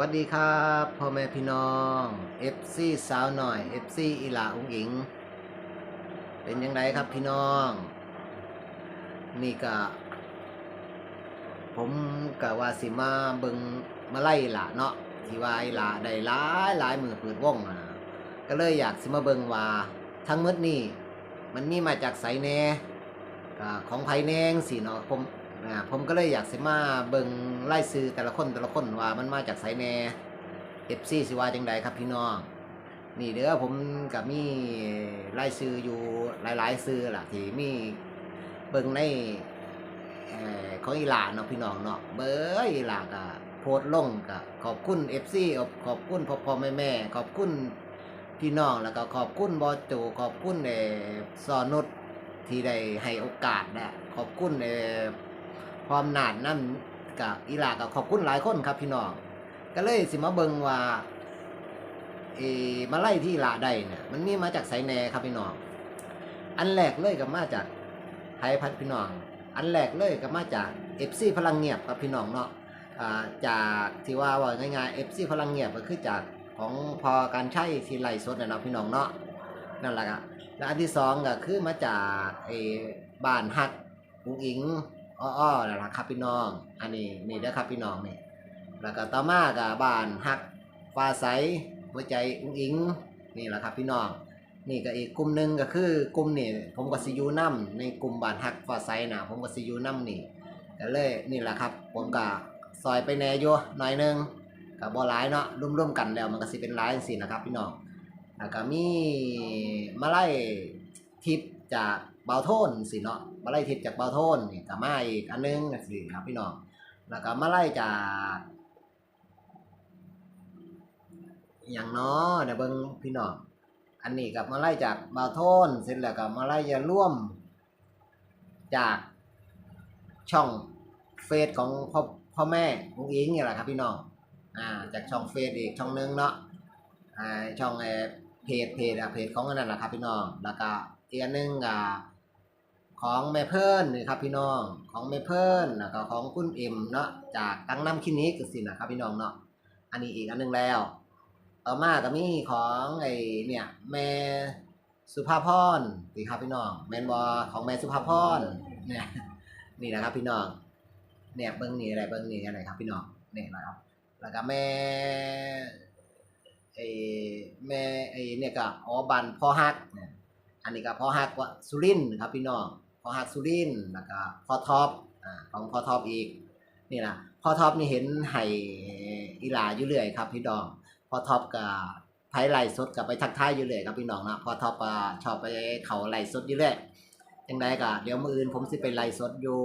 วัสดีครับพ่อแม่พี่น้อง FC สาวหน่อย FC อีหลาอุ้งอิง เป็นยังไงครับพี่น้อง นี่ก็ ผมกะว่าสิมาเบิงมาไล่หละเนาะที่ว่าอีหลาได้หลายหลายมือเปิดวงอะนะก็เลยอยากสิมาเบิงว่า ทั้งหมดนี่มันมีมาจากไสแน่ของไผแนงสิเนาะผม อ่าผมก็เลยอยากสิมาเบิ่งไล่ซื้อแต่ละคนแต่ละคนว่ามันมาจากไสแหน่ FC สิว่าจังใดครับพี่น้อง นี่เด้อผมก็มีไล่ซื้ออยู่หลายๆซื้อล่ะที่มีเบิ่งในเอ่อของอีหลาเนาะพี่น้องเนาะเบ้ออีหลาก็โพสต์ลงก็ขอบคุณ FC ขอบคุณพ่อพ่อแม่แม่ขอบคุณพี่น้องแล้วก็ขอบคุณบอสโจขอบคุณเอ่อสอนุชที่ได้ให้โอกาสนะขอบคุณเอ่อ ความหนาดนั่นกับอีหลากับขอบคุณหลายคนครับพี่น้องก็เลยสิมาเบิงว่าเอมาไล่ที่ลาได้เนี่ยมันมีมาจากไสแหนครับพี่น้อง อันแรกเลยก็มาจากไทยพัฒน์พี่น้อง อันแรกเลยก็มาจากเอฟซีพลังเงียบครับพี่น้องเนาะอ่าจากที่ว่าว่าง่ายๆเอฟซีพลังเงียบก็คือจากของพอการใช้ทีไลสดนะเนาะพี่น้องเนาะนั่นแหละครับแล้วอันที่สองก็คือมาจากไอ้บ้านฮักอุงอิง อ้อๆนั่นแหละครับพี่น้อง อันนี้นี่เด้อครับพี่น้องนี่แล้วก็ต่อมากับบานฮักฟ้าใสหัวใจอุ้งอิงนี่แหละครับพี่น้องนี่ก็อีกกลุ่มหนึ่งก็คือกลุ่มนี่ผมก็สิยูนํในกลุ่มบานฮักฟ้าใสนะผมก็สิยูนํนี่ก็เลยนี่แหละครับ ผมก็ซอยไปแน่อยู่หน่อยหนึงก็บ่หลายเนาะร่วมๆกันแล้วมันก็สิเป็นหลายจังซี่นะครับพี่น้องแล้วก็มีมาไล่ทิปจาก เบาโทนสิเนาะมาไล่ทิปจากเบาโทนนี่ก็มาอีกอันนึงสิครับพี่น้องแล้วก็มาไล่จากอย่างเนาะเดี๋ยวเบิ่งพี่น้องอันนี้กับมาไล่จากเบาโทนเสร็จแล้วก็มาไล่จะร่วม จากช่องเฟซของพ่อพ่อแม่ลุงอิงนี่แหละครับพี่น้องอ่าจากช่องเฟซอีกช่องนึงเนาะอ่าช่องเอเพจเพจอะเพจของอันนั้นแหละครับพี่น้องแล้วก็อีกอันหนึงอ่า ของแม่เพิ่นนี่ครับพี่น้องของแม่เพิ่นแล้วก็ของคุณเอ็มเนาะจากกังน้ำคลินิกสินะครับพี่น้องเนาะอันนี้อีกอันหนึงแล้ว ต่อมาก็มีของไอ้เนี่ยแม่สุภาพรนี่ครับพี่น้องแมนบอของแม่สุภาพรเนี่ยนี่นะครับพี่น้องเนี่ยเบิ้งนี่อะไรเบิ้งนี่อะไรครับพี่น้องเนี่ยนะครับแล้วก็แม่ไอ้แม่ไอ้เนี่ยก็อ๋อบันพ่อฮักเนี่ยอันนี้ก็พ่อฮักว่าสุรินครับพี่น้อง พอฮักสุรินแล้วก็พอท็อปอ่าของพอท็อปอีกนี่นะพอท็อปนี่เห็นไห้อีลาอยู่เรื่อยครับพี่ดองพอท็อปกับไผไล่สดกับไปทักทายอยู่เรื่อยครับพี่น้องนะพอท็อปอชอบไปเขาไล่สดอยู่เรื่อยยังไงก็เดี๋ยวมืออื่นผมสิไปไล่สดอยู่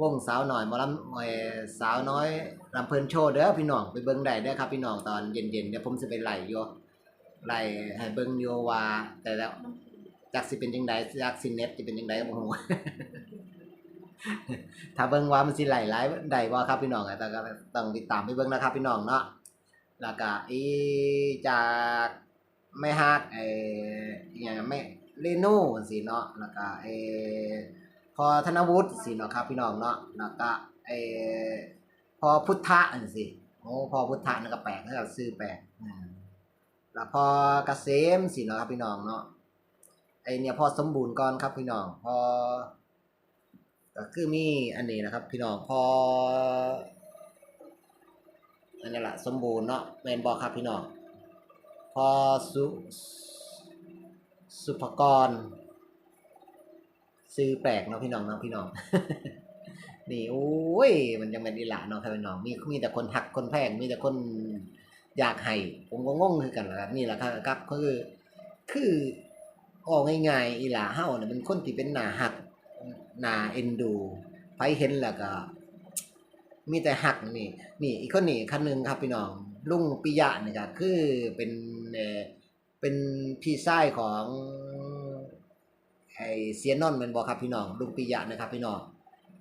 วงสาวหน่อยมอลำเอ่อสาวน้อยลำเพลินโชว์เด้อพี่น้องไปเบิ่งได้เด้อครับพี่น้องตอนเย็นๆเดี๋ยวผมสิไปไล่อยู่ไล่ให้เบิ่งอยู่ว่าแต่แล้ว จักสิเป็นจังไดจักสิเน็ตสิเป็นจังไดก็บ่ฮู้ถ้าเบิ่งว่ามันสิไหล่หลได้บ่ครับพี่น้องอะแต่ก็ต้องติดตามไปเบิ่งนะครับ พี่น้องเนาะแล้วก็อีจากแม่ฮักไอ้อหยังแม่เรนูสิเนาะแล้วก็ไอ้พอธนวุฒิสิเนาะครับ พี่น้องเนาะแล้วก็ไอพอพุทธะอันสิโอ้พอพุทธะนั่นก็แปลกให้เราซื้อแปลกแล้วพอกเกษมสิเนาะครับพี่น้องเนาะ ไอเนี่ยพอสมบูรณ์ก่อนครับพี่น้องพอก็คือมีอันนี้นะครับ พี่น้องพออันนี้แหละสมบูรณ์เนาะแมนบอกครับพี่น้องพอสุสุภกร ซื้อแปลกเนาะพี่น้องเนาะพี่น้องนี่โอ้ย มันจะเป็นดีละเนาะครับพี่น้องมีมีแต่คนหักคนแพงมีแต่คนอยากให้ผมก็งงคือกันและครับนี่แหละครับครับก็คือคือ ออกง่ายๆอีหลาเฮาเนี่ยเป็นคนที่เป็นหน้าหักหน้าเอ็นดูไผเห็นแล้วก็ มีแต่หักนี่นี่ อีกคนนี่คันหนึงครับพี่น้องลุงปิยะนี่ก็คือเป็นเอ่อเป็นพี่ชายของไอเซียนนอนแมันบอครับพี่น้องลุงปิยะนะครับพี่น้อง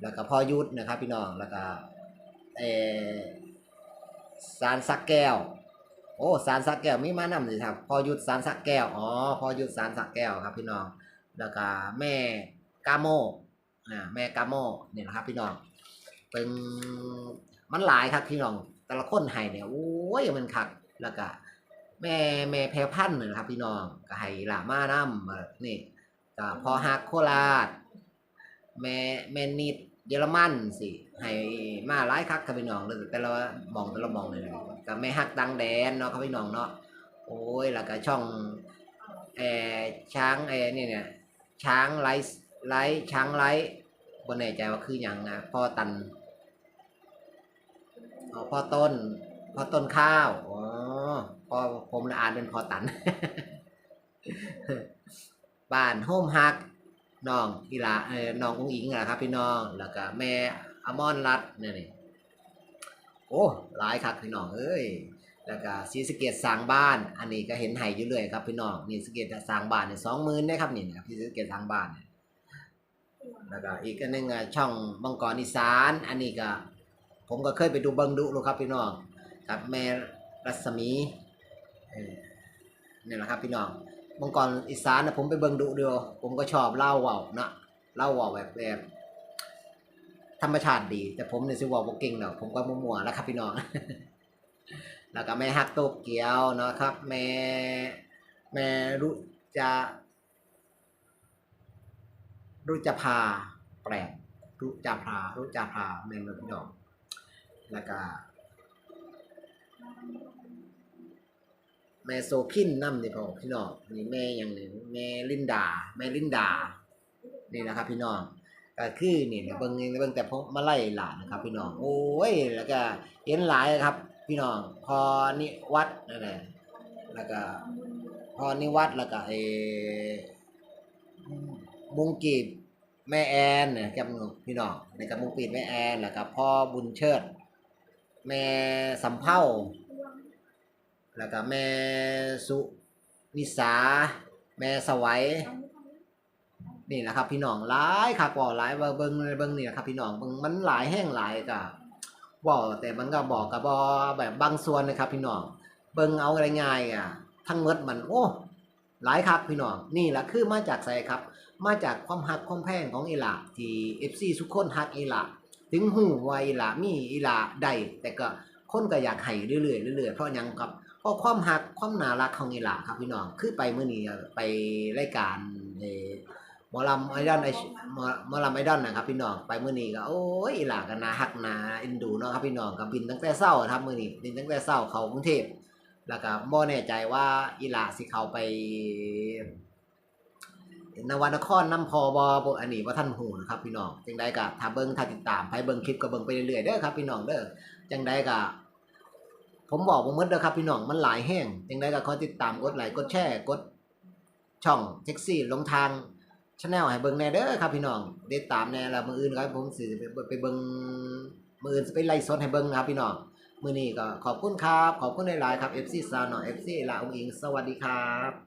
แล้วก็พ่อยุทธนะครับพี่น้องแล้วก็เออสารสักแก้ว โอ้สารสักแก้วมีมานำเลยครับพ่อยุทธสารสักแก้วอ๋อพ่อยุทธสารสักแก้วครับ พี่น้องแล้วก็แม่กาโมอ่าแม่กาโมเนี่ยนะครับ พี่น้องเป็นมันหลายครับพี่น้อง แต่ละคนให้เนี่ยโอ้ยมันคักแล้วก็แม่แม่แพรพันธ์นะครับ พี่น้องก็ให้หลามานํนี่ก็พอฮักโคราชแม่แม่นิดเยอรมันสิ ให้มาหลายคักครับพี่น้องเลยแต่ละหมองแต่ละหมองเลยนะก็แม่ฮักดังแดนเนาะครับพี่น้องเนาะโอ้ยแล้วก็ช่องเอช้างเอเนี่ยเนี่ยช้างไลฟ์ไลฟ์ช้างไลฟ์บนแน่ใจว่าคืออย่างนะพ่อตันอ๋อพ่อต้นพ่อต้นข้าวอ๋อพ่อผมละอ่านเป็นพ่อตัน บ้านโฮมฮักน้องอีลาเออน้องอุ้งอิงนะครับพี่น้องแล้วก็แม่ อมอนรัตเนี่ยนี่โอ้หลายครับพี่น้องเอ้ยแล้วก็ซีสเกตสร้างบ้าน อันนี้ก็เห็นไห้อยู่เลยครับพี่น้องนี่สเกตสร้างบ้านเนี่ยสองหมื่นนะครับนี่นะครับที่สเกตสร้างบ้านเนี่ยแล้วก็อีกอันนึงช่องมังกรอีสาน อันนี้ก็ ผมก็เคยไปดูเบิงดูลูกครับพี่น้องกับแม่รัศมีนี่แหละครับพี่น้องมังกรอีสานนะผมไปเบิงดูเดียวผมก็ชอบเล่าว่าเนะเล่าว่าแบบแบบ ธรรมชาติดี แต่ผมเนี่ยสิว่าบ่เก่งดอกผมก็มัวๆแล้วครับพี่น้อง แล้วก็แม่ฮักโตเกียวเนาะครับ แม่แม่รู้จะรู้จะพาแปลกรู้จะพารู้จะพาแม่นเลยพี่น้อง แล้วก็แม่โซคินน้ำนี่พอพี่น้องนี่แม่อย่างหนึ่งแม่ลินดา แม่ลินดา นี่นะครับพี่น้อง ก็คือนี่นะเบิ่งเบิ่งแต่พมาไล่หลานนะครับ พี่น้อง โอ้ย แล้วก็เห็นหลายครับ พี่น้อง พอนิวัดนั่นแหละแล้วก็พอนิวัดแล้วก็เออมุงกีบแม่แอนเนี่ยครับพี่น้องในกับมุงกีบแม่แอนแล้วก็พ่อบุญเชิด แม่สำเภาแล้วก็แม่สุนิสา แม่สวัย นี่แหละครับพี่น้องหลายครับบ่หลายเบิ่งเบิ่งเบิ่งนี่แหละครับพี่น้องเบิ่งมันหลายแห้งหลายก็บ่แต่มันก็บอกกับบ่แบบบางส่วนนะครับ พี่น้องเบิ่งเอาง่ายอะ ทั้งหมดมันโอ้หลายครับพี่น้องนี่แหละคือมาจากไสครับ มาจากความฮักความแพงของอีหลาที่ FC ทุกคนฮักอีหลาถึงหูว่าอีหลามีอีหลาได้แต่ก็คนก็อยากให้เรื่อยๆเรื่อยๆเพราะยังครับเพราะความฮักความน่ารักของอีหลาครับพี่น้องคือไปเมื้อนี้ไปรายการเอ่อห มอลำไอดอลไอหมอหมอลำไอดอลนะครับพี่น้องไปมื้อนี้ก็โอ้ยอีหลากันนาฮักนาเอ็นดูเนาะครับพี่น้องก็บินตั้งแต่เช้าครับมื้อนี้บินตั้งแต่เช้าเขากรุงเทพแล้วก็บ่แน่ใจว่าอีหลาสิเขาไปนวนครน้ำพอบ่บ่อันนี้บ่าทันหูนะครับพี่น้องจังใดก็ถ้าเบิ่งถ้าติดตามไปเบิ่งคลิปก็เบิ่งไปเรื่อยๆเด้อครับพี่น้องเด้อจังใดก็ผมบอกบ่หมดเด้อครับพี่น้องมันหลายแห้งจังใดก็ขอติดตามกดไลค์กดแชร์กดช่องแท็กซี่ลงทาง ชาแนลให้เบิ่งแน่เด้อครับพี่น้องได้ตามแน่แล้วมื้ออื่นครับผมสิไปไปเบิ่งมื้ออื่นไปไล่สดให้เบิ่งนะครับพี่น้องมือนี้ก็ขอบคุณครับ ขอบคุณหลายๆครับ FC ซาวน้อย FC ลาองอิง สวัสดีครับ